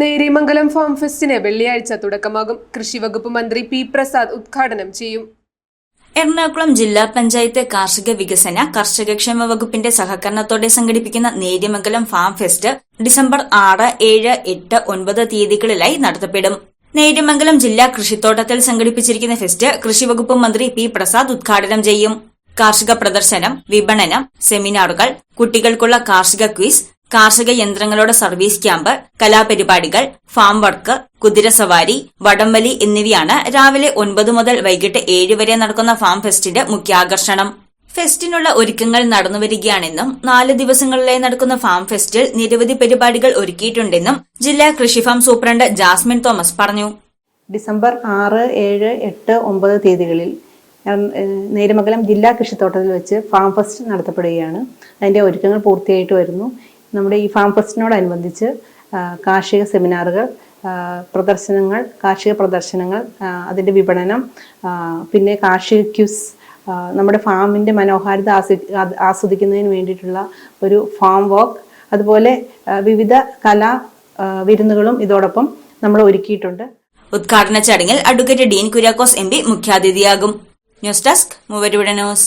Nerimangalam farm ഫെസ്റ്റിന് വെള്ളിയാഴ്ച തുടക്കമാകും. കൃഷിവകുപ്പ് മന്ത്രി പി പ്രസാദ് ഉദ്ഘാടനം ചെയ്യും. എറണാകുളം ജില്ലാ പഞ്ചായത്ത് കാർഷിക വികസന കർഷകക്ഷേമ വകുപ്പിന്റെ സഹകരണത്തോടെ സംഘടിപ്പിക്കുന്ന നേര്യമംഗലം ഫാം ഫെസ്റ്റ് ഡിസംബർ ആറ് ഏഴ് എട്ട് ഒൻപത് തീയതികളിലായി നടത്തപ്പെടും. നേര്യമംഗലം ജില്ലാ കൃഷിത്തോട്ടത്തിൽ സംഘടിപ്പിച്ചിരിക്കുന്ന ഫെസ്റ്റ് കൃഷിവകുപ്പ് മന്ത്രി പി പ്രസാദ് ഉദ്ഘാടനം ചെയ്യും. കാർഷിക പ്രദർശനം വിപണനം സെമിനാറുകൾ കുട്ടികൾക്കുള്ള കാർഷിക ക്വിസ് കാർഷിക യന്ത്രങ്ങളുടെ സർവീസ് ക്യാമ്പ് കലാപരിപാടികൾ ഫാം വർക്ക് കുതിരസവാരി വടംവലി എന്നിവയാണ് രാവിലെ ഒൻപത് മുതൽ വൈകിട്ട് ഏഴ് വരെ നടക്കുന്ന ഫാം ഫെസ്റ്റിന്റെ മുഖ്യാകർഷണം. ഫെസ്റ്റിനുള്ള ഒരുക്കങ്ങൾ നടന്നുവരികയാണെന്നും നാല് ദിവസങ്ങളിലായി നടക്കുന്ന ഫാം ഫെസ്റ്റിൽ നിരവധി പരിപാടികൾ ഒരുക്കിയിട്ടുണ്ടെന്നും ജില്ലാ കൃഷി ഫാം സൂപ്രണ്ട് ജാസ്മിൻ തോമസ് പറഞ്ഞു. ഡിസംബർ ആറ് ഏഴ് എട്ട് ഒമ്പത് തീയതികളിൽ നേരമംഗലം ജില്ലാ കൃഷിത്തോട്ടത്തിൽ വെച്ച് ഫാം ഫെസ്റ്റ് നടത്തപ്പെടുകയാണ്. അതിന്റെ ഒരുക്കങ്ങൾ പൂർത്തിയായിട്ട് വരുന്നു. നമ്മുടെ ഈ ഫാം ഫെസ്റ്റിനോടനുബന്ധിച്ച് കാർഷിക സെമിനാറുകൾ പ്രദർശനങ്ങൾ കാർഷിക പ്രദർശനങ്ങൾ അതിന്റെ വിപണനം പിന്നെ കാർഷിക ക്യൂസ് നമ്മുടെ ഫാമിന്റെ മനോഹാരിത ആസ്വദിക്കുന്നതിന് വേണ്ടിയിട്ടുള്ള ഒരു ഫാം വർക്ക് അതുപോലെ വിവിധ കലാ വിരുന്നുകളും ഇതോടൊപ്പം നമ്മൾ ഒരുക്കിയിട്ടുണ്ട്. ഉദ്ഘാടന ചടങ്ങിൽ advocate Dean Kuriakose M P മുഖ്യാതിഥിയാകും. ന്യൂസ് ഡെസ്ക് മൂവരുടെ ന്യൂസ്.